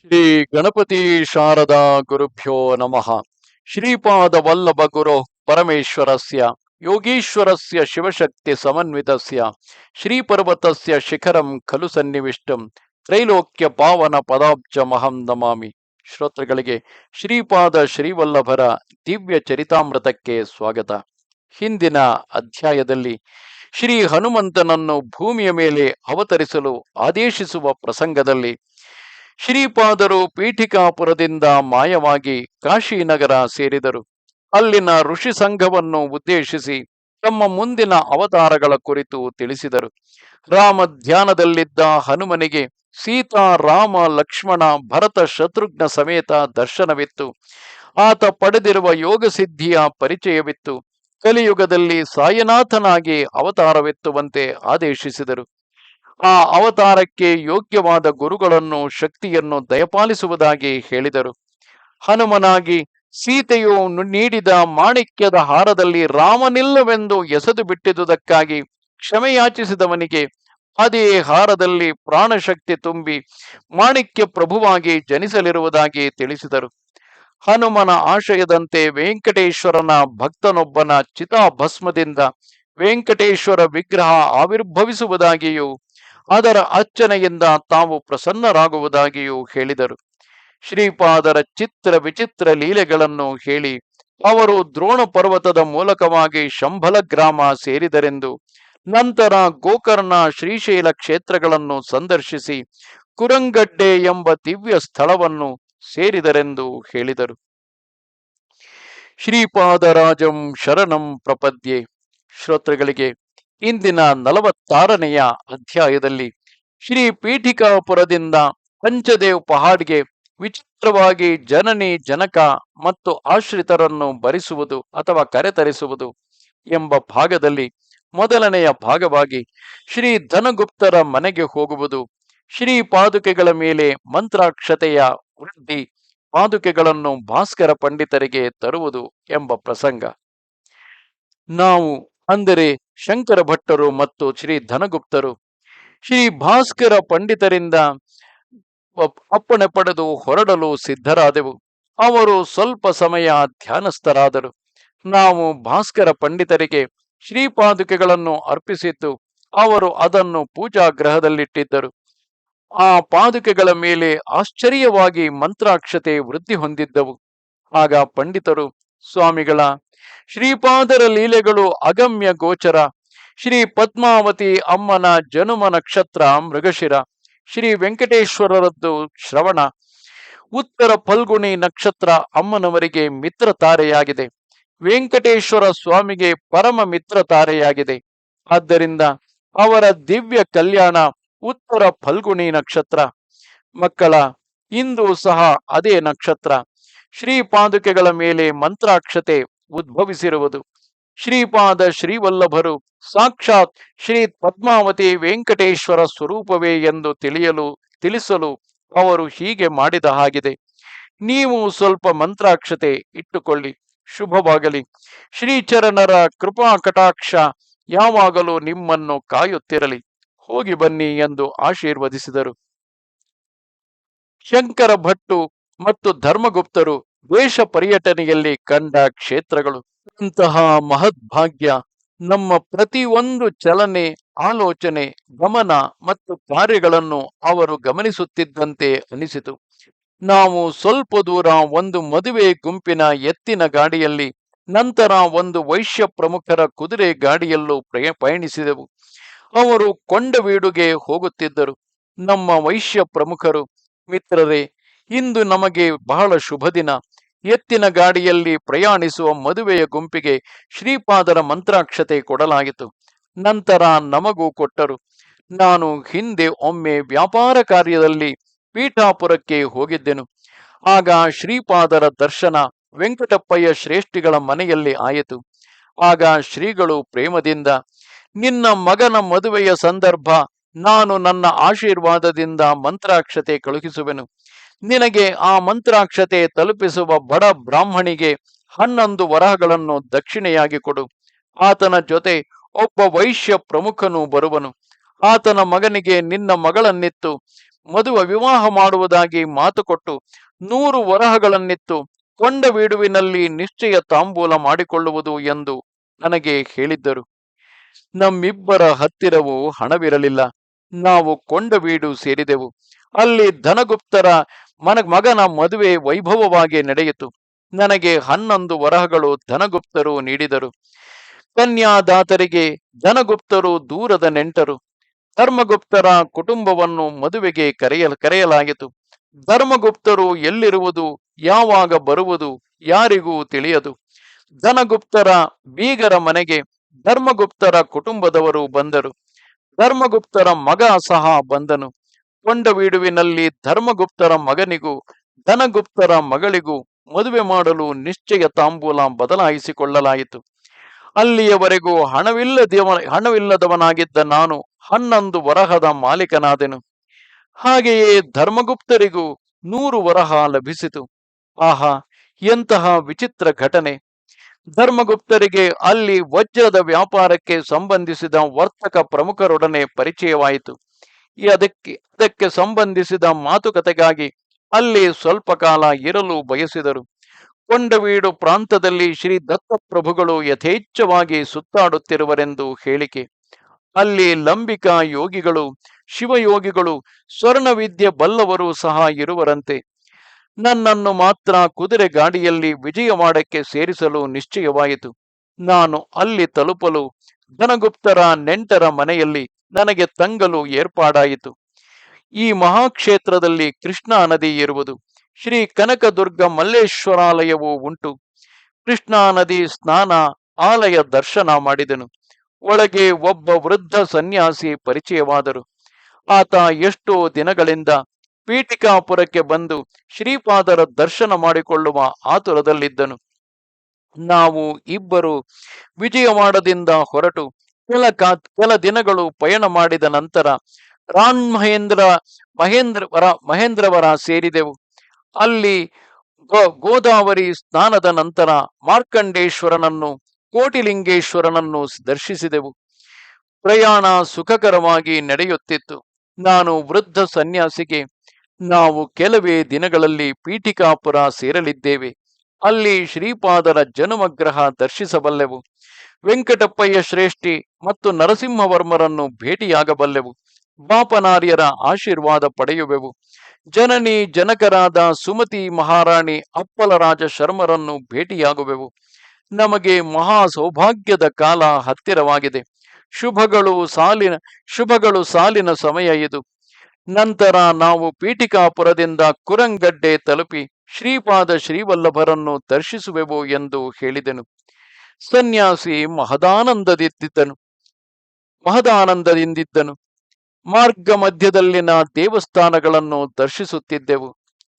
ಶ್ರೀ ಗಣಪತಿ ಶಾರದಾ ಗುರುಭ್ಯೋ ನಮಃ. ಶ್ರೀಪಾದ ವಲ್ಲಭ ಗುರು ಪರಮೇಶ್ವರಸ್ಯ, ಯೋಗೀಶ್ವರಸ್ಯ ಶಿವಶಕ್ತಿ ಸಮನ್ವಿತಸ್ಯ, ಶ್ರೀಪರ್ವತಸ್ಯ ಶಿಖರಂ ಖಲು ಸನ್ನಿವಿಷ್ಟಂ, ತ್ರೈಲೋಕ್ಯ ಪಾವನ ಪದಾಬ್ಜ ಮಹಂ ನಮಾಮಿ. ಶ್ರೋತೃಗಳಿಗೆ ಶ್ರೀಪಾದ ಶ್ರೀವಲ್ಲಭರ ದಿವ್ಯ ಚರಿತಾಮೃತಕ್ಕೆ ಸ್ವಾಗತ. ಹಿಂದಿನ ಅಧ್ಯಾಯದಲ್ಲಿ ಶ್ರೀ ಹನುಮಂತನನ್ನು ಭೂಮಿಯ ಮೇಲೆ ಅವತರಿಸಲು ಆದೇಶಿಸುವ ಪ್ರಸಂಗದಲ್ಲಿ ಶ್ರೀಪಾದರು ಪೀಠಿಕಾಪುರದಿಂದ ಮಾಯವಾಗಿ ಕಾಶಿನಗರ ಸೇರಿದರು. ಅಲ್ಲಿನ ಋಷಿ ಸಂಘವನ್ನು ಉದ್ದೇಶಿಸಿ ತಮ್ಮ ಮುಂದಿನ ಅವತಾರಗಳ ಕುರಿತು ತಿಳಿಸಿದರು. ರಾಮ ಧ್ಯಾನದಲ್ಲಿದ್ದ ಹನುಮನಿಗೆ ಸೀತಾ, ರಾಮ, ಲಕ್ಷ್ಮಣ, ಭರತ, ಶತ್ರುಘ್ನ ಸಮೇತ ದರ್ಶನವಿತ್ತು. ಆತ ಪಡೆದಿರುವ ಯೋಗ ಸಿದ್ಧಿಯ ಪರಿಚಯವಿತ್ತು. ಕಲಿಯುಗದಲ್ಲಿ ಸಾಯನಾಥನಾಗಿ ಅವತಾರವೆತ್ತುವಂತೆ ಆದೇಶಿಸಿದರು. ಆ ಅವತಾರಕ್ಕೆ ಯೋಗ್ಯವಾದ ಗುರುಗಳನ್ನು ಶಕ್ತಿಯನ್ನು ದಯಪಾಲಿಸುವುದಾಗಿ ಹೇಳಿದರು. ಹನುಮನಾಗಿ ಸೀತೆಯು ನೀಡಿದ ಮಾಣಿಕ್ಯದ ಹಾರದಲ್ಲಿ ರಾಮನಿಲ್ಲವೆಂದು ಎಸೆದು ಬಿಟ್ಟಿದ್ದುದಕ್ಕಾಗಿ ಕ್ಷಮೆಯಾಚಿಸಿದವನಿಗೆ ಅದೇ ಹಾರದಲ್ಲಿ ಪ್ರಾಣಶಕ್ತಿ ತುಂಬಿ ಮಾಣಿಕ್ಯ ಪ್ರಭುವಾಗಿ ಜನಿಸಲಿರುವುದಾಗಿ ತಿಳಿಸಿದರು. ಹನುಮನ ಆಶಯದಂತೆ ವೆಂಕಟೇಶ್ವರನ ಭಕ್ತನೊಬ್ಬನ ಚಿತಾಭಸ್ಮದಿಂದ ವೆಂಕಟೇಶ್ವರ ವಿಗ್ರಹ ಆವಿರ್ಭವಿಸುವುದಾಗಿಯೂ ಅದರ ಅರ್ಚನೆಯಿಂದ ತಾವು ಪ್ರಸನ್ನರಾಗುವುದಾಗಿಯೂ ಹೇಳಿದರು. ಶ್ರೀಪಾದರ ಚಿತ್ರ ವಿಚಿತ್ರ ಲೀಲೆಗಳನ್ನು ಹೇಳಿ ಅವರು ದ್ರೋಣ ಪರ್ವತದ ಮೂಲಕವಾಗಿ ಶಂಭಲ ಗ್ರಾಮ ಸೇರಿದರೆಂದು, ನಂತರ ಗೋಕರ್ಣ ಶ್ರೀಶೈಲ ಕ್ಷೇತ್ರಗಳನ್ನು ಸಂದರ್ಶಿಸಿ ಕುರಂಗಡ್ಡೆ ಎಂಬ ದಿವ್ಯ ಸ್ಥಳವನ್ನು ಸೇರಿದರೆಂದು ಹೇಳಿದರು. ಶ್ರೀಪಾದರಾಜಂ ಶರಣಂ ಪ್ರಪದ್ಯೆ. ಶ್ರೋತೃಗಳಿಗೆ ಇಂದಿನ ನಲವತ್ತಾರನೆಯ ಅಧ್ಯಾಯದಲ್ಲಿ ಶ್ರೀ ಪೀಠಿಕಾಪುರದಿಂದ ಪಂಚದೇವ್ ಪಹಾಡ್ಗೆ ವಿಚಿತ್ರವಾಗಿ ಜನನಿ, ಜನಕ ಮತ್ತು ಆಶ್ರಿತರನ್ನು ಭರಿಸುವುದು ಅಥವಾ ಕರೆತರಿಸುವುದು ಎಂಬ ಭಾಗದಲ್ಲಿ ಮೊದಲನೆಯ ಭಾಗವಾಗಿ ಶ್ರೀ ಧನಗುಪ್ತರ ಮನೆಗೆ ಹೋಗುವುದು, ಶ್ರೀ ಪಾದುಕೆಗಳ ಮೇಲೆ ಮಂತ್ರಾಕ್ಷತೆಯ ವೃದ್ಧಿ, ಪಾದುಕೆಗಳನ್ನು ಭಾಸ್ಕರ ಪಂಡಿತರಿಗೆ ತರುವುದು ಎಂಬ ಪ್ರಸಂಗ. ನಾವು ಅಂದರೆ ಶಂಕರ ಭಟ್ಟರು ಮತ್ತು ಶ್ರೀ ಧನಗುಪ್ತರು. ಶ್ರೀ ಭಾಸ್ಕರ ಪಂಡಿತರಿಂದ ಅಪ್ಪಣೆ ಪಡೆದು ಹೊರಡಲು ಸಿದ್ಧರಾದೆವು. ಅವರು ಸ್ವಲ್ಪ ಸಮಯ ಧ್ಯಾನಸ್ಥರಾದರು. ನಾವು ಭಾಸ್ಕರ ಪಂಡಿತರಿಗೆ ಶ್ರೀಪಾದುಕೆಗಳನ್ನು ಅರ್ಪಿಸಿತ್ತು. ಅವರು ಅದನ್ನು ಪೂಜಾ ಗ್ರಹದಲ್ಲಿಟ್ಟಿದ್ದರು ಆ ಪಾದುಕೆಗಳ ಮೇಲೆ ಆಶ್ಚರ್ಯವಾಗಿ ಮಂತ್ರಾಕ್ಷತೆ ವೃದ್ಧಿ ಹೊಂದಿದ್ದವು. ಆಗ ಪಂಡಿತರು ಸ್ವಾಮಿಗಳ, ಶ್ರೀಪಾದರ ಲೀಲೆಗಳು ಅಗಮ್ಯ ಗೋಚರ. ಶ್ರೀ ಪದ್ಮಾವತಿ ಅಮ್ಮನ ಜನುಮ ನಕ್ಷತ್ರ ಮೃಗಶಿರ. ಶ್ರೀ ವೆಂಕಟೇಶ್ವರರದ್ದು ಶ್ರವಣ. ಉತ್ತರ ಫಲ್ಗುಣಿ ನಕ್ಷತ್ರ ಅಮ್ಮನವರಿಗೆ ಮಿತ್ರ ತಾರೆಯಾಗಿದೆ. ವೆಂಕಟೇಶ್ವರ ಸ್ವಾಮಿಗೆ ಪರಮ ಮಿತ್ರ ತಾರೆಯಾಗಿದೆ. ಆದ್ದರಿಂದ ಅವರ ದಿವ್ಯ ಕಲ್ಯಾಣ ಉತ್ತರ ಫಲ್ಗುಣಿ ನಕ್ಷತ್ರ. ಮಕ್ಕಳ, ಇಂದು ಸಹ ಅದೇ ನಕ್ಷತ್ರ. ಶ್ರೀಪಾದುಕೆಗಳ ಮೇಲೆ ಮಂತ್ರಾಕ್ಷತೆ ಉದ್ಭವಿಸಿರುವುದು. ಶ್ರೀಪಾದ ಶ್ರೀವಲ್ಲಭರು ಸಾಕ್ಷಾತ್ ಶ್ರೀ ಪದ್ಮಾವತಿ ವೆಂಕಟೇಶ್ವರ ಸ್ವರೂಪವೇ ಎಂದು ತಿಳಿಯಲು, ತಿಳಿಸಲು ಅವರು ಹೀಗೆ ಮಾಡಿದ ಹಾಗಿದೆ. ನೀವು ಸ್ವಲ್ಪ ಮಂತ್ರಾಕ್ಷತೆ ಇಟ್ಟುಕೊಳ್ಳಿ, ಶುಭವಾಗಲಿ. ಶ್ರೀಚರಣರ ಕೃಪಾ ಕಟಾಕ್ಷ ಯಾವಾಗಲೂ ನಿಮ್ಮನ್ನು ಕಾಯುತ್ತಿರಲಿ. ಹೋಗಿ ಬನ್ನಿ ಎಂದು ಆಶೀರ್ವದಿಸಿದರು. ಶಂಕರ ಭಟ್ಟು ಮತ್ತು ಧರ್ಮಗುಪ್ತರು ದೇಶ ಪರ್ಯಟನೆಯಲ್ಲಿ ಕಂಡ ಕ್ಷೇತ್ರಗಳು. ಇಂತಹ ಮಹದ್ಭಾಗ್ಯ, ನಮ್ಮ ಪ್ರತಿಯೊಂದು ಚಲನೆ, ಆಲೋಚನೆ, ಗಮನ ಮತ್ತು ಕಾರ್ಯಗಳನ್ನು ಅವರು ಗಮನಿಸುತ್ತಿದ್ದಂತೆ ಅನಿಸಿತು. ನಾವು ಸ್ವಲ್ಪ ದೂರ ಒಂದು ಮದುವೆ ಗುಂಪಿನ ಎತ್ತಿನ ಗಾಡಿಯಲ್ಲಿ, ನಂತರ ಒಂದು ವೈಶ್ಯ ಪ್ರಮುಖರ ಕುದುರೆ ಗಾಡಿಯಲ್ಲೂ ಪ್ರಯ ಪಯಣಿಸಿದೆವು ಅವರು ಕೊಂಡವೀಡುಗೆ ಹೋಗುತ್ತಿದ್ದರು. ನಮ್ಮ ವೈಶ್ಯ ಪ್ರಮುಖರು, ಮಿತ್ರರೇ ಇಂದು ನಮಗೆ ಬಹಳ ಶುಭ ದಿನ. ಎತ್ತಿನ ಗಾಡಿಯಲ್ಲಿ ಪ್ರಯಾಣಿಸುವ ಮದುವೆಯ ಗುಂಪಿಗೆ ಶ್ರೀಪಾದರ ಮಂತ್ರಾಕ್ಷತೆ ಕೊಡಲಾಯಿತು. ನಂತರ ನಮಗೂ ಕೊಟ್ಟರು. ನಾನು ಹಿಂದೆ ಒಮ್ಮೆ ವ್ಯಾಪಾರ ಕಾರ್ಯದಲ್ಲಿ ಪೀಠಾಪುರಕ್ಕೆ ಹೋಗಿದ್ದೆನು. ಆಗ ಶ್ರೀಪಾದರ ದರ್ಶನ ವೆಂಕಟಪ್ಪಯ್ಯ ಶ್ರೇಷ್ಠಿಗಳ ಮನೆಯಲ್ಲಿ ಆಯಿತು. ಆಗ ಶ್ರೀಗಳು ಪ್ರೇಮದಿಂದ, ನಿನ್ನ ಮಗನ ಮದುವೆಯ ಸಂದರ್ಭ ನಾನು ನನ್ನ ಆಶೀರ್ವಾದದಿಂದ ಮಂತ್ರಾಕ್ಷತೆ ಕಳುಹಿಸುವೆನು. ನಿನಗೆ ಆ ಮಂತ್ರಾಕ್ಷತೆ ತಲುಪಿಸುವ ಬಡ ಬ್ರಾಹ್ಮಣಿಗೆ ಹನ್ನೊಂದು ವರಹಗಳನ್ನು ದಕ್ಷಿಣೆಯಾಗಿ ಕೊಡು. ಆತನ ಜೊತೆ ಒಬ್ಬ ವೈಶ್ಯ ಪ್ರಮುಖನು ಬರುವನು. ಆತನ ಮಗನಿಗೆ ನಿನ್ನ ಮಗಳನ್ನಿತ್ತು. ಮದುವೆ ವಿವಾಹ ಮಾಡುವುದಾಗಿ ಮಾತು ಕೊಟ್ಟು ನೂರು ವರಹಗಳನ್ನಿತ್ತು. ಕೊಂಡವೀಡುವಿನಲ್ಲಿ ನಿಶ್ಚಯ ತಾಂಬೂಲ ಮಾಡಿಕೊಳ್ಳುವುದು ಎಂದು ನನಗೆ ಹೇಳಿದ್ದರು. ನಮ್ಮಿಬ್ಬರ ಹತ್ತಿರವೂ ಹಣವಿರಲಿಲ್ಲ. ನಾವು ಕೊಂಡವೀಡು ಸೇರಿದೆವು. ಅಲ್ಲಿ ಧನಗುಪ್ತರ ಮನ ಮಗನ ಮದುವೆ ವೈಭವವಾಗಿ ನಡೆಯಿತು. ನನಗೆ ಹನ್ನೊಂದು ವರಹಗಳು ಧನಗುಪ್ತರು ನೀಡಿದರು. ಕನ್ಯಾದಾತರಿಗೆ ಧನಗುಪ್ತರು ದೂರದ ನೆಂಟರು. ಧರ್ಮಗುಪ್ತರ ಕುಟುಂಬವನ್ನು ಮದುವೆಗೆ ಕರೆಯ ಕರೆಯಲಾಯಿತು. ಧರ್ಮಗುಪ್ತರು ಎಲ್ಲಿರುವುದು, ಯಾವಾಗ ಬರುವುದು, ಯಾರಿಗೂ ತಿಳಿಯದು. ಧನಗುಪ್ತರ ಬೀಗರ ಮನೆಗೆ ಧರ್ಮಗುಪ್ತರ ಕುಟುಂಬದವರು ಬಂದರು. ಧರ್ಮಗುಪ್ತರ ಮಗ ಸಹ ಬಂದನು. ಕೊಂಡವೀಡುವಿನಲ್ಲಿ ಧರ್ಮಗುಪ್ತರ ಮಗನಿಗೂ, ಧನಗುಪ್ತರ ಮಗಳಿಗೂ ಮದುವೆ ಮಾಡಲು ನಿಶ್ಚಯ ತಾಂಬೂಲ ಬದಲಾಯಿಸಿಕೊಳ್ಳಲಾಯಿತು. ಅಲ್ಲಿಯವರೆಗೂ ಹಣವಿಲ್ಲದವ, ಹಣವಿಲ್ಲದವನಾಗಿದ್ದ ನಾನು ಹನ್ನೊಂದು ವರಹದ ಮಾಲೀಕನಾದೆನು. ಹಾಗೆಯೇ ಧರ್ಮಗುಪ್ತರಿಗೂ ನೂರು ವರಹ ಲಭಿಸಿತು. ಆಹಾ, ಎಂತಹ ವಿಚಿತ್ರ ಘಟನೆ. ಧರ್ಮಗುಪ್ತರಿಗೆ ಅಲ್ಲಿ ವಜ್ರದ ವ್ಯಾಪಾರಕ್ಕೆ ಸಂಬಂಧಿಸಿದ ವರ್ತಕ ಪ್ರಮುಖರೊಡನೆ ಪರಿಚಯವಾಯಿತು. ಈ ಅದಕ್ಕೆ ಅದಕ್ಕೆ ಸಂಬಂಧಿಸಿದ ಮಾತುಕತೆಗಾಗಿ ಅಲ್ಲಿ ಸ್ವಲ್ಪ ಕಾಲ ಇರಲು ಬಯಸಿದರು. ಕೊಂಡವೀಡು ಪ್ರಾಂತದಲ್ಲಿ ಶ್ರೀ ದತ್ತಪ್ರಭುಗಳು ಯಥೇಚ್ಛವಾಗಿ ಸುತ್ತಾಡುತ್ತಿರುವರೆಂದು ಹೇಳಿಕೆ. ಅಲ್ಲಿ ಲಂಬಿಕಾ ಯೋಗಿಗಳು, ಶಿವಯೋಗಿಗಳು, ಸ್ವರ್ಣವಿದ್ಯೆ ಬಲ್ಲವರು ಸಹ ಇರುವರಂತೆ. ನನ್ನನ್ನು ಮಾತ್ರ ಕುದುರೆ ಗಾಡಿಯಲ್ಲಿ ವಿಜಯವಾಡಕ್ಕೆ ಸೇರಿಸಲು ನಿಶ್ಚಯವಾಯಿತು. ನಾನು ಅಲ್ಲಿ ತಲುಪಲು ಧನಗುಪ್ತರ ನೆಂಟರ ಮನೆಯಲ್ಲಿ ನನಗೆ ತಂಗಲು ಏರ್ಪಾಡಾಯಿತು. ಈ ಮಹಾಕ್ಷೇತ್ರದಲ್ಲಿ ಕೃಷ್ಣಾ ನದಿ ಇರುವುದು ಶ್ರೀ ಕನಕದುರ್ಗ ಮಲ್ಲೇಶ್ವರಾಲಯವೂ ಉಂಟು. ಕೃಷ್ಣಾ ನದಿ ಸ್ನಾನ, ಆಲಯ ದರ್ಶನ ಮಾಡಿದನು. ಒಳಗೆ ಒಬ್ಬ ವೃದ್ಧ ಸನ್ಯಾಸಿ ಪರಿಚಯವಾದರು. ಆತ ಎಷ್ಟೋ ದಿನಗಳಿಂದ ಪೀಠಿಕಾಪುರಕ್ಕೆ ಬಂದು ಶ್ರೀಪಾದರ ದರ್ಶನ ಮಾಡಿಕೊಳ್ಳುವ ಆತುರದಲ್ಲಿದ್ದನು. ನಾವು ಇಬ್ಬರು ವಿಜಯವಾಡದಿಂದ ಹೊರಟು ಕೆಲ ಕಾ, ಕೆಲ ದಿನಗಳು ಪಯಣ ಮಾಡಿದ ನಂತರ ರಾಣ್ ಮಹೇಂದ್ರ ಮಹೇಂದ್ರವರ ಮಹೇಂದ್ರವರ ಸೇರಿದೆವು. ಅಲ್ಲಿ ಗೋದಾವರಿ ಸ್ನಾನದ ನಂತರ ಮಾರ್ಕಂಡೇಶ್ವರನನ್ನು, ಕೋಟಿಲಿಂಗೇಶ್ವರನನ್ನು ದರ್ಶಿಸಿದೆವು. ಪ್ರಯಾಣ ಸುಖಕರವಾಗಿ ನಡೆಯುತ್ತಿತ್ತು. ನಾನು ವೃದ್ಧ ಸನ್ಯಾಸಿಗೆ, ನಾವು ಕೆಲವೇ ದಿನಗಳಲ್ಲಿ ಪೀಠಿಕಾಪುರ ಸೇರಲಿದ್ದೇವೆ. ಅಲ್ಲಿ ಶ್ರೀಪಾದರ ಜನ್ಮಗ್ರಹ ದರ್ಶಿಸಬಲ್ಲೆವು. ವೆಂಕಟಪ್ಪಯ್ಯ ಶ್ರೇಷ್ಠಿ ಮತ್ತು ನರಸಿಂಹವರ್ಮರನ್ನು ಭೇಟಿಯಾಗಬಲ್ಲೆವು. ಬಾಪನಾರ್ಯರ ಆಶೀರ್ವಾದ ಪಡೆಯುವೆವು. ಜನನಿ ಜನಕರಾದ ಸುಮತಿ ಮಹಾರಾಣಿ ಅಪ್ಪಲರಾಜ ಶರ್ಮರನ್ನು ಭೇಟಿಯಾಗುವೆವು. ನಮಗೆ ಮಹಾ ಸೌಭಾಗ್ಯದ ಕಾಲ ಹತ್ತಿರವಾಗಿದೆ. ಶುಭಗಳು ಸಾಲಿನ ಶುಭಗಳು ಸಾಲಿನ ಸಮಯ ಇದು. ನಂತರ ನಾವು ಪೀಠಿಕಾಪುರದಿಂದ ಕುರಂಗಡ್ಡೆ ತಲುಪಿ ಶ್ರೀಪಾದ ಶ್ರೀವಲ್ಲಭರನ್ನು ದರ್ಶಿಸುವೆವು ಎಂದು ಹೇಳಿದನು. ಸನ್ಯಾಸಿ ಮಹದಾನಂದದಿದ್ದನು ಮಹದಾನಂದದಿಂದಿದ್ದನು. ಮಾರ್ಗ ಮಧ್ಯದಲ್ಲಿನ ದೇವಸ್ಥಾನಗಳನ್ನು ದರ್ಶಿಸುತ್ತಿದ್ದೆವು.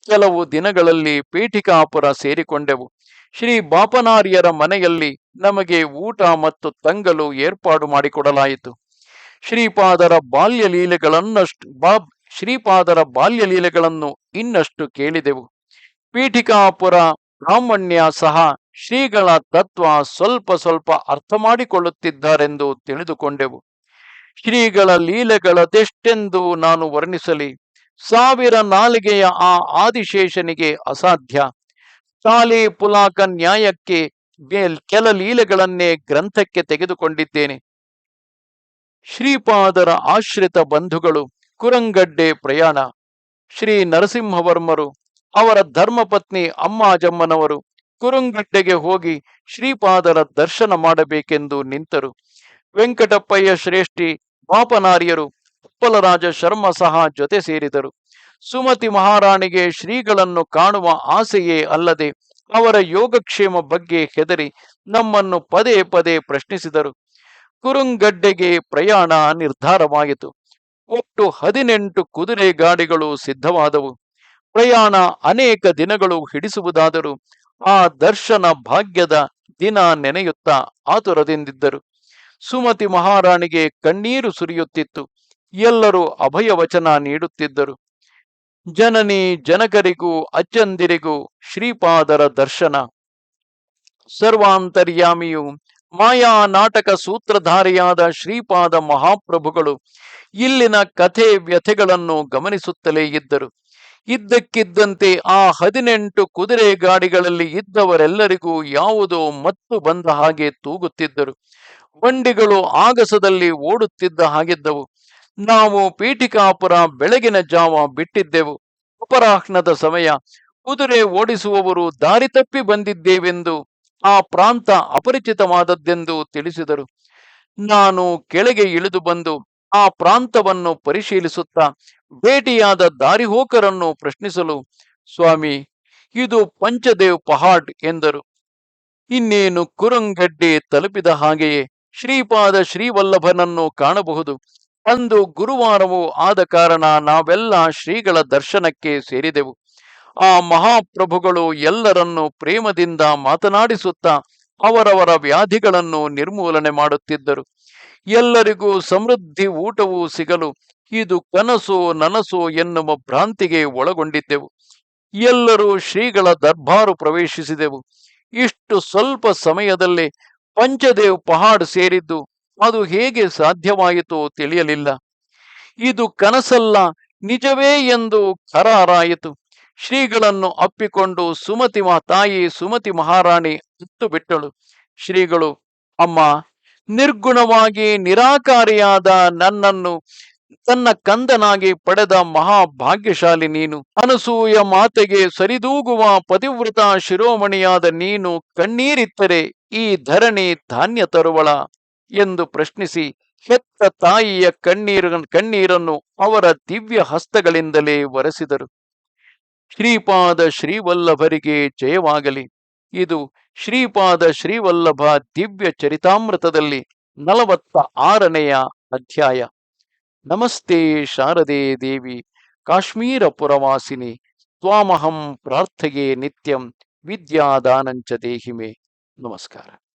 ಕೆಲವು ದಿನಗಳಲ್ಲಿ ಪೀಠಿಕಾಪುರ ಸೇರಿಕೊಂಡೆವು. ಶ್ರೀ ಬಾಪನಾರ್ಯರ ಮನೆಯಲ್ಲಿ ನಮಗೆ ಊಟ ಮತ್ತು ತಂಗಲು ಏರ್ಪಾಡು ಮಾಡಿಕೊಡಲಾಯಿತು. ಶ್ರೀಪಾದರ ಬಾಲ್ಯ ಲೀಲೆಗಳನ್ನಷ್ಟು ಬಾ ಶ್ರೀಪಾದರ ಬಾಲ್ಯ ಲೀಲೆಗಳನ್ನು ಇನ್ನಷ್ಟು ಕೇಳಿದೆವು. ಪೀಠಿಕಾಪುರ ಬ್ರಾಹ್ಮಣ್ಯ ಸಹ ಶ್ರೀಗಳ ತತ್ವ ಸ್ವಲ್ಪ ಸ್ವಲ್ಪ ಅರ್ಥ ಮಾಡಿಕೊಳ್ಳುತ್ತಿದ್ದಾರೆಂದು ತಿಳಿದುಕೊಂಡೆವು. ಶ್ರೀಗಳ ಲೀಲೆಗಳದೆಷ್ಟೆಂದು ನಾನು ವರ್ಣಿಸಲಿ. ಸಾವಿರ ನಾಲಿಗೆಯ ಆ ಆದಿಶೇಷನಿಗೆ ಅಸಾಧ್ಯ. ಸಾಲಿ ಪುಲಾಕ ನ್ಯಾಯಕ್ಕೆ ಕೆಲ ಲೀಲೆಗಳನ್ನೇ ಗ್ರಂಥಕ್ಕೆ ತೆಗೆದುಕೊಂಡಿದ್ದೇನೆ. ಶ್ರೀಪಾದರ ಆಶ್ರಿತ ಬಂಧುಗಳು ಕುರಂಗಡ್ಡೆ ಪ್ರಯಾಣ. ಶ್ರೀ ನರಸಿಂಹವರ್ಮರು, ಅವರ ಧರ್ಮಪತ್ನಿ ಅಮ್ಮಾಜಮ್ಮನವರು ಕುರುಂಗಡ್ಡೆಗೆ ಹೋಗಿ ಶ್ರೀಪಾದರ ದರ್ಶನ ಮಾಡಬೇಕೆಂದು ನಿಂತರು. ವೆಂಕಟಪ್ಪಯ್ಯ ಶ್ರೇಷ್ಠಿ, ಬಾಪನಾರ್ಯರು ಉಪ್ಪಲರಾಜ ಶರ್ಮ ಸಹ ಜೊತೆ ಸೇರಿದರು. ಸುಮತಿ ಮಹಾರಾಣಿಗೆ ಶ್ರೀಗಳನ್ನು ಕಾಣುವ ಆಸೆಯೇ ಅಲ್ಲದೆ ಅವರ ಯೋಗಕ್ಷೇಮ ಬಗ್ಗೆ ಹೆದರಿ ನಮ್ಮನ್ನು ಪದೇ ಪದೇ ಪ್ರಶ್ನಿಸಿದರು. ಕುರುಂಗಡ್ಡೆಗೆ ಪ್ರಯಾಣ ನಿರ್ಧಾರವಾಯಿತು. ಒಟ್ಟು ಹದಿನೆಂಟು ಕುದುರೆ ಗಾಡಿಗಳು ಸಿದ್ಧವಾದವು. ಪ್ರಯಾಣ ಅನೇಕ ದಿನಗಳು ಹಿಡಿಸುವುದಾದರೂ ಆ ದರ್ಶನ ಭಾಗ್ಯದ ದಿನ ನೆನೆಯುತ್ತಾ ಆತುರದಿಂದಿದ್ದರು. ಸುಮತಿ ಮಹಾರಾಣಿಗೆ ಕಣ್ಣೀರು ಸುರಿಯುತ್ತಿತ್ತು. ಎಲ್ಲರೂ ಅಭಯವಚನ ನೀಡುತ್ತಿದ್ದರು. ಜನನಿ ಜನಕರಿಗೂ ಅಜ್ಜಂದಿರಿಗೂ ಶ್ರೀಪಾದರ ದರ್ಶನ. ಸರ್ವಾಂತರ್ಯಾಮಿಯು ಮಾಯಾ ನಾಟಕ ಸೂತ್ರಧಾರಿಯಾದ ಶ್ರೀಪಾದ ಮಹಾಪ್ರಭುಗಳು ಇಲ್ಲಿನ ಕಥೆ ವ್ಯಥೆಗಳನ್ನು ಗಮನಿಸುತ್ತಲೇ ಇದ್ದರು. ಇದ್ದಕ್ಕಿದ್ದಂತೆ ಆ ಹದಿನೆಂಟು ಕುದುರೆ ಗಾಡಿಗಳಲ್ಲಿ ಇದ್ದವರೆಲ್ಲರಿಗೂ ಯಾವುದೋ ಮತ್ತು ಬಂದ ಹಾಗೆ ತೂಗುತ್ತಿದ್ದರು. ಬಂಡಿಗಳು ಆಗಸದಲ್ಲಿ ಓಡುತ್ತಿದ್ದ ಹಾಗಿದ್ದವು. ನಾವು ಪೀಠಿಕಾಪುರ ಬೆಳಗಿನ ಜಾವ ಬಿಟ್ಟಿದ್ದೆವು. ಅಪರಾಹ್ನದ ಸಮಯ. ಕುದುರೆ ಓಡಿಸುವವರು ದಾರಿ ತಪ್ಪಿ ಬಂದಿದ್ದೇವೆಂದು ಆ ಪ್ರಾಂತ ಅಪರಿಚಿತವಾದದ್ದೆಂದು ತಿಳಿಸಿದರು. ನಾನು ಕೆಳಗೆ ಇಳಿದು ಬಂದು ಆ ಪ್ರಾಂತವನ್ನು ಪರಿಶೀಲಿಸುತ್ತಾ ಭೇಟಿಯಾದ ದಾರಿಹೋಕರನ್ನು ಪ್ರಶ್ನಿಸಲು, ಸ್ವಾಮಿ, ಇದು ಪಂಚದೇವ್ ಪಹಾಟ್ ಎಂದರು. ಇನ್ನೇನು ಕುರಂಗಡ್ಡೆ ತಲುಪಿದ ಹಾಗೆಯೇ ಶ್ರೀಪಾದ ಶ್ರೀವಲ್ಲಭನನ್ನು ಕಾಣಬಹುದು. ಅಂದು ಗುರುವಾರವೂ ಆದ ಕಾರಣ ನಾವೆಲ್ಲ ಶ್ರೀಗಳ ದರ್ಶನಕ್ಕೆ ಸೇರಿದೆವು. ಆ ಮಹಾಪ್ರಭುಗಳು ಎಲ್ಲರನ್ನು ಪ್ರೇಮದಿಂದ ಮಾತನಾಡಿಸುತ್ತಾ ಅವರವರ ವ್ಯಾಧಿಗಳನ್ನು ನಿರ್ಮೂಲನೆ ಮಾಡುತ್ತಿದ್ದರು. ಎಲ್ಲರಿಗೂ ಸಮೃದ್ಧಿ ಊಟವೂ ಸಿಗಲು ಇದು ಕನಸು ನನಸು ಎನ್ನುವ ಭ್ರಾಂತಿಗೆ ಒಳಗೊಂಡಿದ್ದೆವು. ಎಲ್ಲರೂ ಶ್ರೀಗಳ ದರ್ಬಾರು ಪ್ರವೇಶಿಸಿದೆವು. ಇಷ್ಟು ಸ್ವಲ್ಪ ಸಮಯದಲ್ಲಿ ಪಂಚದೇವ್ ಪಹಾಡ್ ಸೇರಿದ್ದು ಅದು ಹೇಗೆ ಸಾಧ್ಯವಾಯಿತೋ ತಿಳಿಯಲಿಲ್ಲ. ಇದು ಕನಸಲ್ಲ, ನಿಜವೇ ಎಂದು ಕರಾರಾಯಿತು. ಶ್ರೀಗಳನ್ನು ಅಪ್ಪಿಕೊಂಡು ಸುಮತಿ ತಾಯಿ ಸುಮತಿ ಮಹಾರಾಣಿ ಅತ್ತು ಬಿಟ್ಟಳು. ಶ್ರೀಗಳು, ಅಮ್ಮ, ನಿರ್ಗುಣವಾಗಿ ನಿರಾಕಾರಿಯಾದ ನನ್ನನ್ನು ತನ್ನ ಕಂದನಾಗಿ ಪಡೆದ ಮಹಾಭಾಗ್ಯಶಾಲಿ ನೀನು. ಅನಸೂಯ ಮಾತೆಗೆ ಸರಿದೂಗುವ ಪತಿವ್ರತ ಶಿರೋಮಣಿಯಾದ ನೀನು ಕಣ್ಣೀರಿತ್ತರೆ ಈ ಧರಣಿ ಧಾನ್ಯ ತರುವಳ ಎಂದು ಪ್ರಶ್ನಿಸಿ ಹೆತ್ತ ತಾಯಿಯ ಕಣ್ಣೀರ, ಕಣ್ಣೀರನ್ನು ಅವರ ದಿವ್ಯ ಹಸ್ತಗಳಿಂದಲೇ ಒರೆಸಿದರು. ಶ್ರೀಪಾದ ಶ್ರೀವಲ್ಲಭರಿಗೆ ಜಯವಾಗಲಿ. ಇದು ಶ್ರೀಪಾದ ಶ್ರೀವಲ್ಲಭ ದಿವ್ಯ ಚರಿತಾಮೃತದಲ್ಲಿ ನಲವತ್ತ ಆರನೆಯ ಅಧ್ಯಾಯ. ನಮಸ್ತೆ ಶಾರದೆ ದೇವಿ, ಕಾಶ್ಮೀರ ಪುರವಾಸಿನಿ, ತ್ವಾಮಹಂ ಪ್ರಾರ್ಥೆಯೇ ನಿತ್ಯಂ ವಿದ್ಯಾದಾನಂಚ ದೇಹಿಮೆ. ನಮಸ್ಕಾರ.